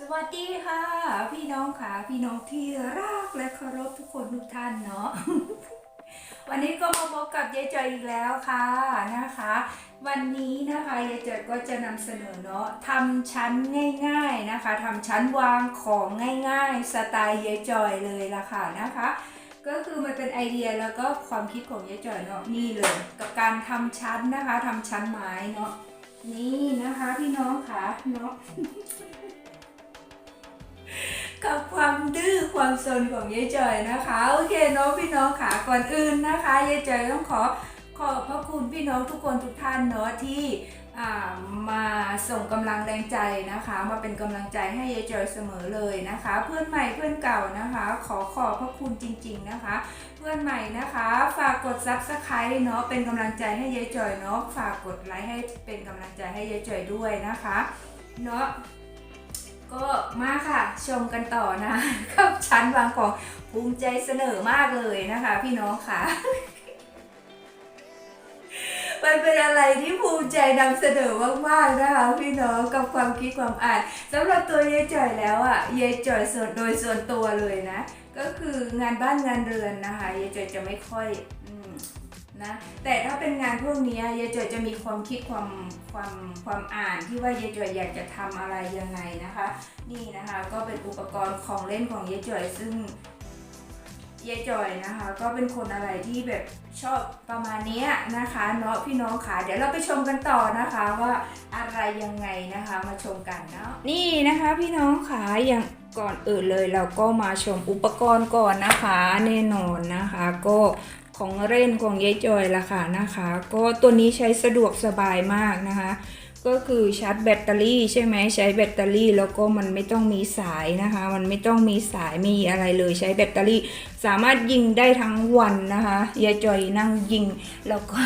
สวัสดีค่ะ พี่น้องค่ะพี่น้องที่รักและเคารพทุกคนทุกท่านเนาะวันนี้ก็มาพบกับยายจอยอีกแล้วค่ะนะคะ วันนี้นะคะยายจอยก็จะนำเสนอเนาะทำชั้นง่าย ๆนะคะทำชั้นวางของง่าย ๆ สไตล์ยายจอยเลยละค่ะนะคะ ก็คือมันเป็นไอเดียแล้วก็ความคิดของยายจอยเนาะนี่เลย กับการทำชั้นนะคะทำชั้นไม้เนาะนี่นะคะพี่น้องค่ะเนาะ กับความดื้อความซนของยายจอยนะคะ โอเคเนาะพี่น้องค่ะก่อนอื่นนะคะยายจอยต้องขอขอบพระคุณพี่น้องทุกคนทุกท่านเนาะที่มาส่งกำลังแรงใจนะคะ มาเป็นกำลังใจให้ยายจอยเสมอเลยนะคะ เพื่อนใหม่เพื่อนเก่านะคะ ขอขอบพระคุณจริง ๆนะคะ เพื่อนใหม่นะคะ ฝากกด subscribe เนาะเป็นกำลังใจให้ยายจอยเนาะฝากกดไลค์ให้เป็นกำลังใจให้ยายจอยด้วยนะคะเนาะ ก็มาค่ะชมกันต่อนะกับชั้นวางของภูมิใจเสนอมากเลยนะคะ พี่น้องค่ะมันเป็นอะไรที่ภูมิใจนำเสนอมากๆนะคะพี่น้องกับความคิดความอ่านสำหรับตัวยายจ่อยแล้วอะยายจ่อยส่วนโดยส่วนตัวเลยนะ ก็คืองานบ้านงานเรือนนะคะยายจ่อยจะไม่ค่อย นะแต่ถ้าเป็นงานพวกนี้ยายจอยจะมีความคิดความความความอ่านที่ว่ายายจอยอยากจะทำอะไรยังไงนะคะ นี่นะคะก็เป็นอุปกรณ์ของเล่นของยายจอยซึ่งยายจอยนะคะ ก็เป็นคนอะไรที่แบบชอบประมาณนี้นะคะเนาะพี่น้องค่ะเดี๋ยวเราไปชมกันต่อนะคะว่าอะไรยังไงนะคะมาชมกันเนาะนี่นะคะพี่น้องค่ะอย่างก่อนอื่นเลยเราก็มาชมอุปกรณ์ก่อนนะคะ แน่นอนนะคะ ก็ ของเล่นของยายจอยละค่ะนะคะ ก็ตัวนี้ใช้สะดวกสบายมากนะคะ ก็คือชาร์จแบตเตอรี่ใช่ไหมใช้แบตเตอรี่แล้วก็มันไม่ต้องมีสายนะคะ มันไม่ต้องมีสายมีอะไรเลยใช้แบตเตอรี่ สามารถยิงได้ทั้งวันนะคะยายจอยนั่งยิงแล้วก็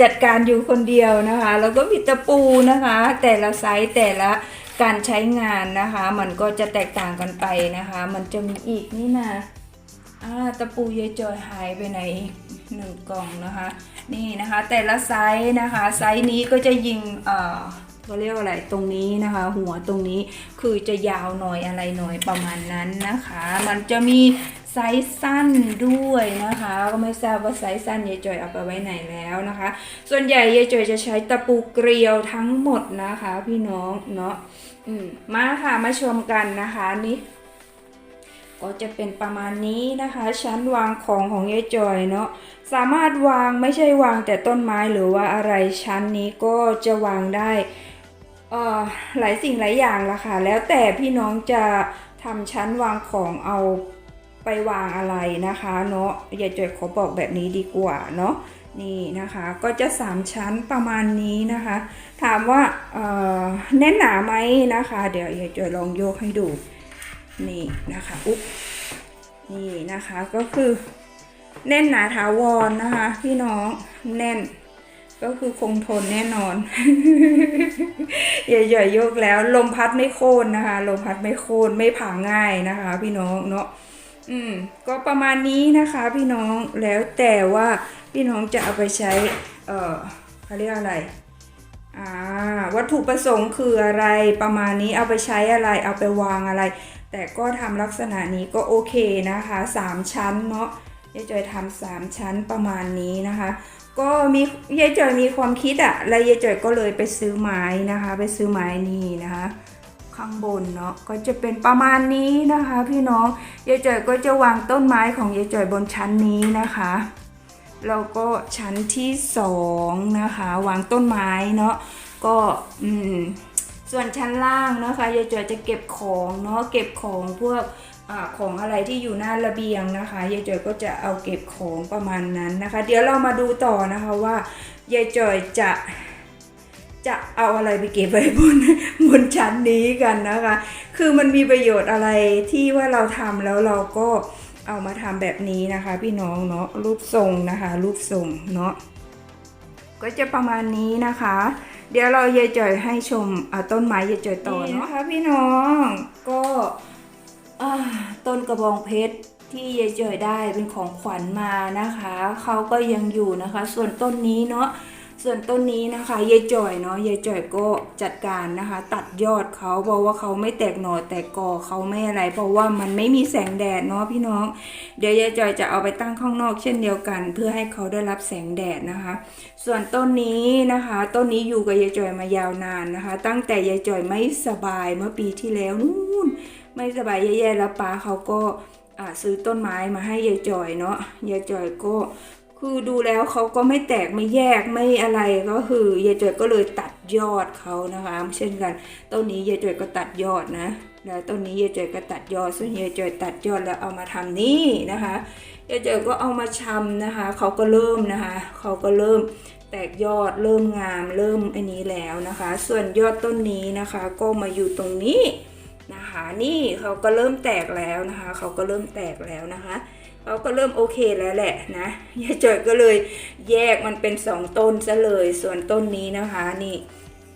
จัดการอยู่คนเดียวนะคะ แล้วก็มีตะปูนะคะ แต่ละไซส์แต่ละการใช้งานนะคะ มันก็จะแตกต่างกันไปนะคะ มันจะมีอีกนี่นะ อ่าตะปูยายจอยหายไปไหนหนึ่งกล่องนะคะ นี่นะคะแต่ละไซส์นะคะ ไซส์นี้ก็จะยิงเอ่อเขาเรียกอะไรตรงนี้นะคะ หัวตรงนี้คือจะยาวหน่อยอะไรหน่อยประมาณนั้นนะคะ มันจะมีไซส์สั้นด้วยนะคะ ก็ไม่ทราบว่าไซส์สั้นยายจอยเอาไปไว้ไหนแล้วนะคะ ส่วนใหญ่ยายจอยจะใช้ตะปูเกลียวทั้งหมดนะคะ พี่น้องเนาะอืมมาค่ะมาชมกันนะคะนี่ ก็จะเป็นประมาณนี้นะคะ ชั้นวางของของยายจอยเนาะสามารถวางไม่ใช่วางแต่ต้นไม้หรือว่าอะไรชั้นนี้ก็จะวางได้เอ่อหลายสิ่งหลายอย่างละค่ะ แล้วแต่พี่น้องจะทำชั้นวางของเอาไปวางอะไรนะคะเนาะยายจอยขอบอกแบบนี้ดีกว่าเนาะนี่นะคะก็จะ 3 ชั้นประมาณนี้นะคะ ถามว่าเอ่อแน่นหนาไหมนะคะ เดี๋ยวยายจอยลองโยกให้ดู นี่นะคะอุ๊บนี่นะคะก็คือแน่นหนาถาวรนะคะ พี่น้องแน่น ก็คือคงทนแน่นอนอย่าหย่อยโยกแล้ว ลมพัดไม่โค่นนะคะ ลมพัดไม่โค่นไม่ผ่าง่ายนะคะ พี่น้องเนาะอืม ก็ประมาณนี้นะคะ พี่น้องแล้วแต่ว่าพี่น้องจะเอาไปใช้ เอ่อเขาเรียกอะไรอ่าวัตถุประสงค์คืออะไรประมาณนี้เอาไปใช้อะไรเอาไปวางอะไร แต่ก็ทำลักษณะนี้ก็โอเคนะคะสามชั้นเนาะยายจอยทำสามชั้นประมาณนี้นะคะ ก็มียายจอยมีความคิดอะแล้วยายจอยก็เลยไปซื้อไม้นะคะ ไปซื้อไม้นี่นะคะ ข้างบนเนาะก็จะเป็นประมาณนี้นะคะ พี่น้องยายจอยก็จะวางต้นไม้ของยายจอยบนชั้นนี้นะคะแล้วก็ชั้นที่สองนะคะ วางต้นไม้เนาะก็อืม ส่วนชั้นล่างนะคะยายจอยจะเก็บของเนาะเก็บของพวกอของอะไรที่อยู่หน้าระเบียงนะคะยายจอยก็จะเอาเก็บของประมาณนั้นนะคะ เดี๋ยวเรามาดูต่อนะคะว่ายายจอยจะจะเอาอะไรไปเก็บไว้บนบนชั้นนี้กันนะคะ คือมันมีประโยชน์อะไรที่ว่าเราทำแล้วเราก็เอามาทำแบบนี้นะคะ พี่น้องเนาะรูปทรงนะคะ รูปทรงเนาะก็จะประมาณนี้นะคะ เดี๋ยวเราเยายจอยให้ชมต้นไม้เยายจอยต่อเนาะคะพี่น้องก็ต้นกระบองเพชรที่เยายจอยได้เป็นของขวัญมานะคะเขาก็ยังอยู่นะคะ ส่วนต้นนี้เนาะ ส่วนต้นนี้นะคะยายจ่อยเนาะยายจ่อยก็จัดการนะคะ ตัดยอดเขาเพราะว่าเขาไม่แตกหน่อแตกกอเขาไม่อะไร เพราะว่ามันไม่มีแสงแดดเนาะพี่น้อง เดี๋ยวยายจ่อยจะเอาไปตั้งข้างนอกเช่นเดียวกัน เพื่อให้เขาได้รับแสงแดดนะคะ ส่วนต้นนี้นะคะ ต้นนี้อยู่กับยายจ่อยมายาวนานนะคะ ตั้งแต่ยายจ่อยไม่สบายเมื่อปีที่แล้วนู่นไม่สบายแย่ๆแล้วป้าเขาก็ซื้อต้นไม้มาให้ยายจ่อยเนาะยายจ่อยก็ คือดูแล้วเขาก็ไม่แตกไม่แยกไม่อะไรก็คือยายจ่อยก็เลยตัดยอดเขานะคะ เช่นกันต้นนี้ยายจ่อยก็ตัดยอดนะ แล้วต้นนี้ยายจ่อยก็ตัดยอด ส่วนยายจ่อยตัดยอดแล้วเอามาทำนี่นะคะยายจ่อยก็เอามาชำนะคะเขาก็เริ่มนะคะเขาก็เริ่มแตกยอดเริ่มงามเริ่มอันนี้แล้วนะคะ ส่วนยอดต้นนี้นะคะ ก็มาอยู่ตรงนี้นะคะ นี่เขาก็เริ่มแตกแล้วนะคะ เขาก็เริ่มแตกแล้วนะคะ เขาก็เริ่มโอเคแล้วแหละนะยายจอยก็เลยแยกมันเป็นสองต้นซะเลย ส่วนต้นนี้นะคะนี่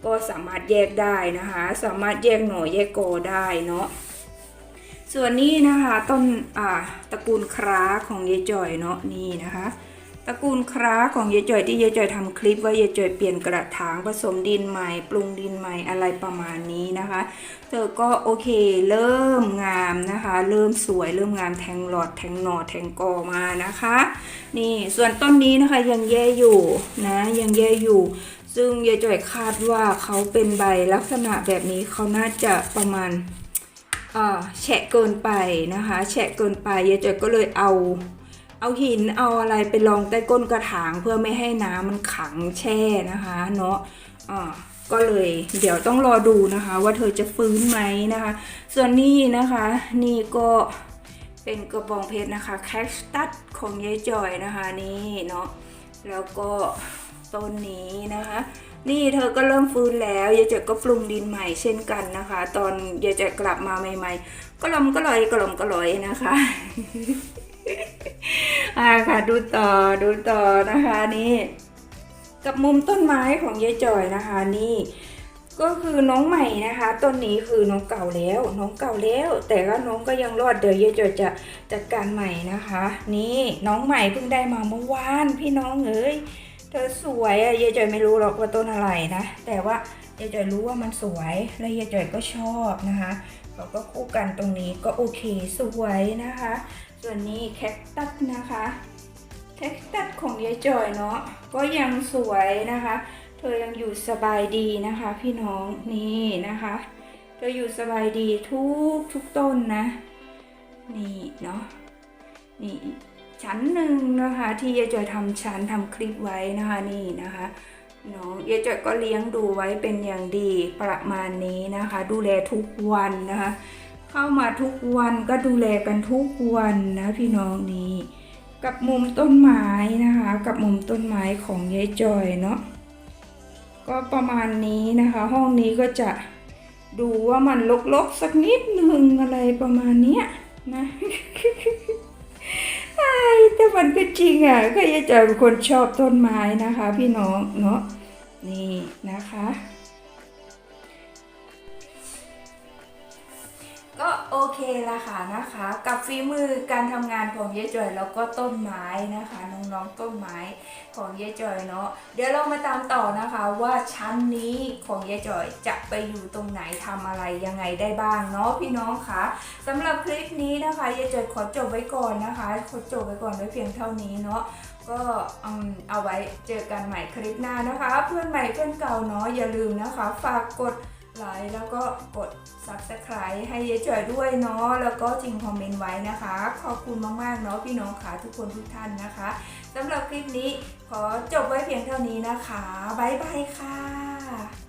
ก็สามารถแยกได้นะคะ สามารถแยกหน่อแยกกอได้เนาะส่วนนี้นะคะต้นอ่าตระกูลคร้าของยายจอยเนาะนี่นะคะ ตระกูลคร้าของยายจ่อยที่ยายจ่อยทำคลิปว่ายายจ่อยเปลี่ยนกระถางผสมดินใหม่ ปรุงดินใหม่อะไรประมาณนี้นะคะ เธอก็โอเคเริ่มงามนะคะ เริ่มสวยเริ่มงามแทงหลอดแทงหนอแทงกอมานะคะ นี่ส่วนต้นนี้นะคะยังแย่อยู่นะยังแย่อยู่ซึ่งยายจ่อยคาดว่าเขาเป็นใบลักษณะแบบนี้เขาน่าจะประมาณแฉะเกินไปนะคะ แฉะเกินไปยายจ่อยก็เลยเอา เอาหินเอาอะไรไปรองใต้ก้นกระถางเพื่อไม่ให้น้ำมันขังแช่นะคะเนาะอ่าก็เลยเดี๋ยวต้องรอดูนะคะ ว่าเธอจะฟื้นไหมนะคะ ส่วนนี้นะคะนี่ก็เป็นกระบองเพชรนะคะแคคตัสของยายจอยนะคะนี่เนาะแล้วก็ต้นนี้นะคะ นี่เธอก็เริ่มฟื้นแล้วยายจอยก็ปรุงดินใหม่เช่นกันนะคะ ตอนยายจอยกลับมาใหม่ ๆ ก็ลอมก็ลอยก็ลอมก็ลอยนะคะ อ่าค่ะดูต่อดูต่อนะคะนี่ กับมุมต้นไม้ของยายจ่อยนะคะนี่ ก็คือน้องใหม่นะคะต้นนี้คือน้องเก่าแล้ว น้องเก่าแล้ว แต่ว่าน้องก็ยังรอดเดี๋ยวยายจ่อยจะจัดการใหม่นะคะ นี่น้องใหม่เพิ่งได้มาเมื่อวานพี่น้องเอ้ยเธอสวยอะยายจ่อยไม่รู้หรอกว่าต้นอะไรนะ แต่ว่ายายจ่อยรู้ว่ามันสวยและยายจ่อยก็ชอบนะคะเราก็คู่กันตรงนี้ก็โอเคสวยนะคะ ส่วนนี้แคคตัสนะคะ แคคตัสของยายจอยเนาะก็ยังสวยนะคะ เธอยังอยู่สบายดีนะคะ พี่น้องนี่นะคะ เธออยู่สบายดีทุกทุกต้นนะ นี่เนาะนี่ชั้นหนึ่งนะคะ ที่ยายจอยทำชั้นทำคลิปไว้นะคะนี่นะคะเนาะยายจอยก็เลี้ยงดูไว้เป็นอย่างดีประมาณนี้นะคะ ดูแลทุกวันนะคะ เข้ามาทุกวันก็ดูแลกันทุกวันนะพี่น้องนี่กับมุมต้นไม้นะคะ กับมุมต้นไม้ของยายจอยเนาะก็ประมาณนี้นะคะ ห้องนี้ก็จะดูว่ามันลกๆสักนิดหนึ่งอะไรประมาณเนี้ยนะไอ้แต่มันก็จริงอะก็ยายจอยเป็นคนชอบต้นไม้นะคะ พี่น้องเนาะนี่นะคะ ก็โอเคละค่ะนะคะ กับฝีมือการทำงานของยายจอยแล้วก็ต้นไม้นะคะน้องๆต้นไม้ของยายจอยเนาะเดี๋ยวเรามาตามต่อนะคะว่าชั้นนี้ของยายจอยจะไปอยู่ตรงไหนทำอะไรยังไงได้บ้างเนาะพี่น้องคะสำหรับคลิปนี้นะคะยายจอยขอจบไว้ก่อนนะคะขอจบไว้ก่อนไว้เพียงเท่านี้เนาะก็เอาไว้เจอกันใหม่คลิปหน้านะคะ เพื่อนใหม่เพื่อนเก่าเนาะอย่าลืมนะคะ ฝากกด ไลค์แล้วก็กด subscribe ให้เยายจ่อยด้วยเนาะแล้วก็ทิ้งคอมเมนต์ไว้นะคะ ขอบคุณมากๆเนาะพี่น้องขาทุกคนทุกท่านนะคะสำหรับคลิปนี้ขอจบไว้เพียงเท่านี้นะคะบ๊ายบายค่ะ